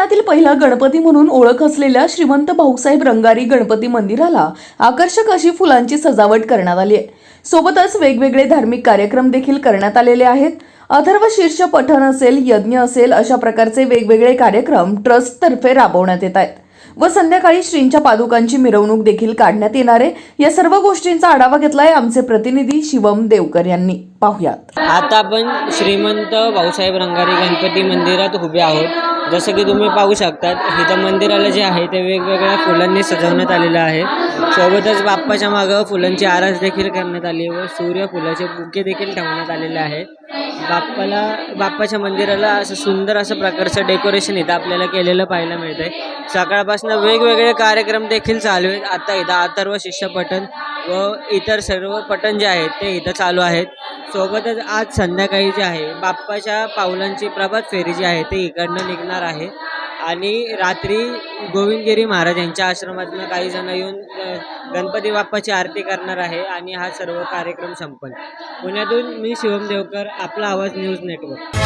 हिंदुस्थानातील पहिला गणपती म्हणून ओळख असलेल्या श्रीमंत भाऊसाहेब रंगारी गणपती मंदिराला आकर्षक अशी फुलांची सजावट करण्यात आली आहे. सोबतच वेगवेगळे धार्मिक कार्यक्रम देखील करण्यात आलेले आहेत. अथर्व शीर्ष पठण असेल यज्ञ असेल अशा प्रकारचे वेगवेगळे कार्यक्रम ट्रस्टतर्फे राबवण्यात येत आहेत. व संध्याकाळी श्रींच्या पादुकांची मिरवणूक देखील काढण्यात येणार आहे. या सर्व गोष्टींचा आढावा घेतलाय आमचे प्रतिनिधी शिवम देवकर यांनी. पाहुयात. आता आपण श्रीमंत भाऊसाहेब रंगारी गणपती मंदिरात उभे आहोत. जसं की तुम्ही पाहू शकतात इथं मंदिराला जे आहे ते वेगवेगळ्या फुलांनी सजवण्यात आलेलं आहे. सोबतच बाप्पाच्या मागं फुलांची आरास देखील करण्यात आली व सूर्यफुलाचे बुके देखील ठेवण्यात आलेले आहे. बाप्पाला बाप्पाच्या मंदिराला असं सुंदर असं प्रकारचं डेकोरेशन इथं आपल्याला केलेलं पाहायला मिळतंय. सकाळपासून वेगवेगळे कार्यक्रम देखील चालू आहेत. आता इथं अथर्व शिष्य पठण व इतर सर्व पठण जे आहेत ते इथं चालू आहेत. सोबतच आज संध्याकाळी जे आहे बाप्पाच्या पावलांची प्रभात फेरी जी आहे ती इकडनं निघणार आहे. आणि रात्री गोविंदगिरी महाराज यांच्या आश्रमातनं काही जण येऊन गणपती बाप्पाची आरती करणार आहे आणि हा सर्व कार्यक्रम संपन पुण्यातून मी शिवम देवकर आपला आवाज न्यूज नेटवर्क.